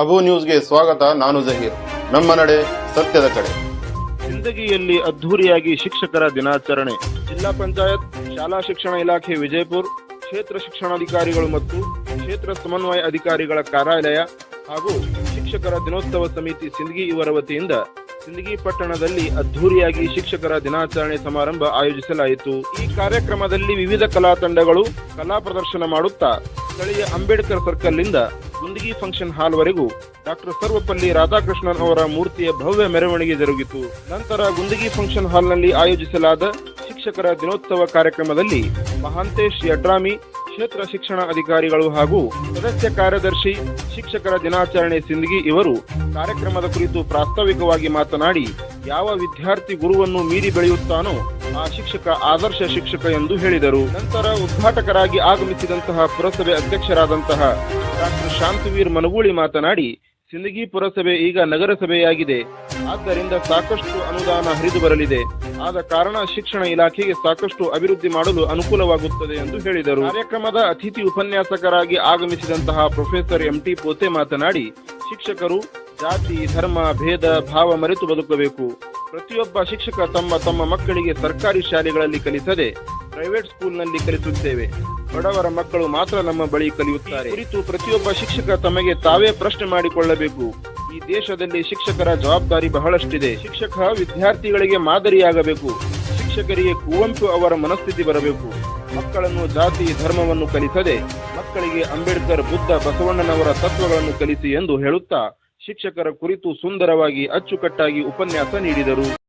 ಅಬು ನ್ಯೂಸ್ಗೆ ಸ್ವಾಗತ, ನಾನು ಜಹೀರ್. ನಮ್ಮ ನಡೆ ಸತ್ಯದ ಕಡೆ. ಜಿಂದಗಿಯಲ್ಲಿ ಅದ್ಧೂರಿಯಾಗಿ ಶಿಕ್ಷಕರ ದಿನಾಚರಣೆ. ಜಿಲ್ಲಾ ಪಂಚಾಯತ್, ಶಾಲಾ ಶಿಕ್ಷಣ ಇಲಾಖೆ ವಿಜಯಪುರ, ಕ್ಷೇತ್ರ ಶಿಕ್ಷಣಾಧಿಕಾರಿಗಳು ಮತ್ತು ಕ್ಷೇತ್ರ ಸಮನ್ವಯ ಅಧಿಕಾರಿಗಳ ಕಾರ್ಯಾಲಯ ಹಾಗೂ ಶಿಕ್ಷಕರ ದಿನೋತ್ಸವ ಸಮಿತಿ ಸಿಂದಗಿ ಇವರ ವತಿಯಿಂದ ಸಿಂದಗಿ ಪಟ್ಟಣದಲ್ಲಿ ಅದ್ಧೂರಿಯಾಗಿ ಶಿಕ್ಷಕರ ದಿನಾಚರಣೆ ಸಮಾರಂಭ ಆಯೋಜಿಸಲಾಯಿತು. ಈ ಕಾರ್ಯಕ್ರಮದಲ್ಲಿ ವಿವಿಧ ಕಲಾ ತಂಡಗಳು ಕಲಾ ಪ್ರದರ್ಶನ ಮಾಡುತ್ತಾ, ಸ್ಥಳೀಯ ಅಂಬೇಡ್ಕರ್ ಸರ್ಕಲ್ನಿಂದ ಗುಂದಗಿ ಫಂಕ್ಷನ್ ಹಾಲ್ ವರೆಗೂ ಡಾಕ್ಟರ್ ಸರ್ವಪಲ್ಲಿ ರಾಧಾಕೃಷ್ಣನ್ ಅವರ ಮೂರ್ತಿಯ ಭವ್ಯ ಮೆರವಣಿಗೆ ಜರುಗಿತು. ನಂತರ ಗುಂದಗಿ ಫಂಕ್ಷನ್ ಹಾಲ್ನಲ್ಲಿ ಆಯೋಜಿಸಲಾದ ಶಿಕ್ಷಕರ ದಿನೋತ್ಸವ ಕಾರ್ಯಕ್ರಮದಲ್ಲಿ ಮಹಾಂತೇಶ್ ಯಡ್ರಾಮಿ, ಕ್ಷೇತ್ರ ಶಿಕ್ಷಣ ಅಧಿಕಾರಿಗಳು ಹಾಗೂ ಸದಸ್ಯ ಕಾರ್ಯದರ್ಶಿ, ಶಿಕ್ಷಕರ ದಿನಾಚರಣೆ ಸಿಂದಗಿ ಇವರು ಕಾರ್ಯಕ್ರಮದ ಕುರಿತು ಪ್ರಾಸ್ತಾವಿಕವಾಗಿ ಮಾತನಾಡಿ ಯಾವ ವಿದ್ಯಾರ್ಥಿ ಗುರುವನ್ನು ಮೀರಿ ಬೆಳೆಯುತ್ತಾನೋ ಆ ಶಿಕ್ಷಕ ಆದರ್ಶ ಶಿಕ್ಷಕ ಎಂದು ಹೇಳಿದರು. ನಂತರ ಉದ್ಘಾಟಕರಾಗಿ ಆಗಮಿಸಿದಂತಹ ಪುರಸಭೆ ಅಧ್ಯಕ್ಷರಾದಂತಹ ಡಾಕ್ಟರ್ ಶಾಂತವೀರ್ ಮನಗೂಳಿ ಮಾತನಾಡಿ, ಸಿಂದಗಿ ಪುರಸಭೆ ಈಗ ನಗರಸಭೆಯಾಗಿದೆ. ಆದ್ದರಿಂದ ಸಾಕಷ್ಟು ಅನುದಾನ ಹರಿದು ಬರಲಿದೆ ಆದ ಕಾರಣ ಶಿಕ್ಷಣ ಇಲಾಖೆಗೆ ಸಾಕಷ್ಟು ಅಭಿವೃದ್ಧಿ ಮಾಡಲು ಅನುಕೂಲವಾಗುತ್ತದೆ ಎಂದು ಹೇಳಿದರು. ಕಾರ್ಯಕ್ರಮದ ಅತಿಥಿ ಉಪನ್ಯಾಸಕರಾಗಿ ಆಗಮಿಸಿದಂತಹ ಪ್ರೊಫೆಸರ್ ಎಂಟಿ ಪೋತೆ ಮಾತನಾಡಿ, ಶಿಕ್ಷಕರು, ಜಾತಿ, ಧರ್ಮ, ಭೇದ, ಭಾವ ಮರೆತು ಬದುಕಬೇಕು. ಪ್ರತಿಯೊಬ್ಬ ಶಿಕ್ಷಕ ತಮ್ಮ ತಮ್ಮ ಮಕ್ಕಳಿಗೆ ಸರ್ಕಾರಿ ಶಾಲೆಗಳಲ್ಲಿ ಕಲಿಸದೆ ಪ್ರೈವೇಟ್ ಸ್ಕೂಲ್ನಲ್ಲಿ ಕಲಿಸುತ್ತೇವೆ. ಬಡವರ ಮಕ್ಕಳು ಮಾತ್ರ ನಮ್ಮ ಬಳಿ ಕಲಿಯುತ್ತಾರೆ. ಕುರಿತು ಪ್ರತಿಯೊಬ್ಬ ಶಿಕ್ಷಕ ತಮಗೆ ತಾವೇ ಪ್ರಶ್ನೆ ಮಾಡಿಕೊಳ್ಳಬೇಕು. ಈ ದೇಶದಲ್ಲಿ ಶಿಕ್ಷಕರ ಜವಾಬ್ದಾರಿ ಬಹಳಷ್ಟಿದೆ. ಶಿಕ್ಷಕ ವಿದ್ಯಾರ್ಥಿಗಳಿಗೆ ಮಾದರಿಯಾಗಬೇಕು. ಶಿಕ್ಷಕರಿಗೆ ಕುವೆಂಪು ಅವರ ಮನಸ್ಥಿತಿ ಬರಬೇಕು. ಮಕ್ಕಳನ್ನು ಜಾತಿ ಧರ್ಮವನ್ನು ಕಲಿಸದೆ ಮಕ್ಕಳಿಗೆ ಅಂಬೇಡ್ಕರ್, ಬುದ್ಧ, ಬಸವಣ್ಣನವರ ತತ್ವಗಳನ್ನು ಕಲಿಸಿ ಎಂದು ಹೇಳುತ್ತಾ ಶಿಕ್ಷಕರ ಕುರಿತು ಸುಂದರವಾಗಿ ಅಚ್ಚುಕಟ್ಟಾಗಿ ಉಪನ್ಯಾಸ ನೀಡಿದರು.